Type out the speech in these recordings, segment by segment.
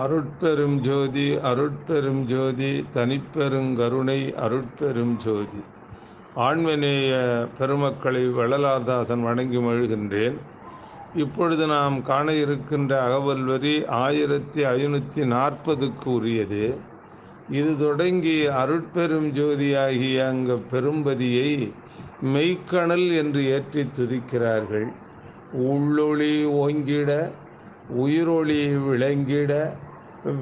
அருட்பெரும் ஜோதி அருட்பெரும் ஜோதி தனிப்பெருங்கருணை அருட்பெரும் ஜோதி. ஆண்மநேய பெருமக்களை வள்ளலார்தாசன் வணங்கி மழுகின்றேன் இப்பொழுது நாம் காண இருக்கின்ற அகவல் வரி ஆயிரத்தி ஐநூற்றி நாற்பதுக்கு உரியது. இது தொடங்கி அருட்பெரும் ஜோதியாகிய அங்க பெரும்பதியை மெய்க்கணல் என்று ஏற்றி துதிக்கிறார்கள். உள்ளொளி ஓங்கிட உயிரொளி விளங்கிட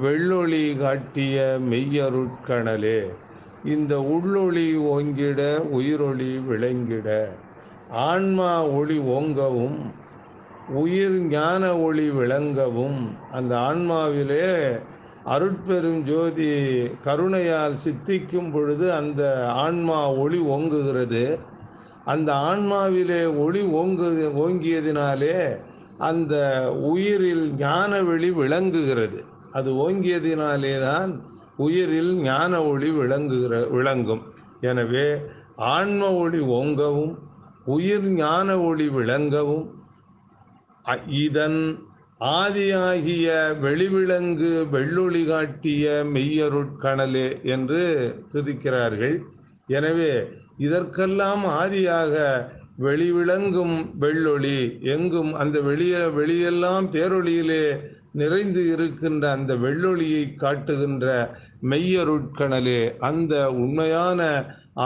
வெள்ளொளி காட்டிய மெய்யருட்கணலே. இந்த உள்ளொளி ஓங்கிட உயிரொளி விளங்கிட. ஆன்மா ஒளி ஓங்கவும் உயிர் ஞான ஒளி விளங்கவும் அந்த ஆன்மாவிலே அருட்பெரும் ஜோதி கருணையால் சித்திக்கும் பொழுது அந்த ஆன்மா ஒளி ஓங்குகிறது. அந்த ஆன்மாவிலே ஒளி ஓங்கு ஓங்கியதினாலே அந்த உயிரில் ஞான வெளி விளங்குகிறது. அது ஓங்கியதினாலே தான் உயிரில் ஞான ஒளி விளங்குகிற விளங்கும். எனவே ஆன்ம ஒளி ஓங்கவும் உயிர் ஞான ஒளி விளங்கவும் இதன் ஆதியாகிய வெளிவிலங்கு வெள்ளொளி காட்டிய மெய்யருட்கணலே என்று துதிக்கிறார்கள். எனவே இதற்கெல்லாம் ஆதியாக வெளிவிளங்கும் வெள்ளொளி. எங்கும் அந்த வெளிய வெளியெல்லாம் பேரொளியிலே நிறைந்து இருக்கின்ற அந்த வெள்ளொளியை காட்டுகின்ற மெய்யருட்கணலே அந்த உண்மையான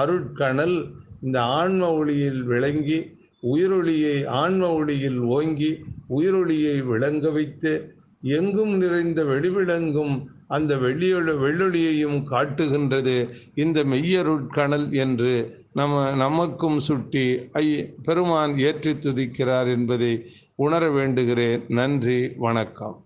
அருட்கணல் இந்த ஆன்ம ஒளியில் விளங்கி உயிரொளியை ஆன்ம ஒளியில் ஓங்கி உயிரொளியை விளங்க வைத்து எங்கும் நிறைந்த வெளிவிளங்கும் அந்த வெள்ளியொளி வெள்ளொளியையும் காட்டுகின்றது. இந்த மெய்யருட்கணல் என்று நம்ம நமக்கும் சுட்டி ஐ பெருமான் ஏற்றி துதிக்கிறார் என்பதை உணர வேண்டுகிறேன். நன்றி வணக்கம்.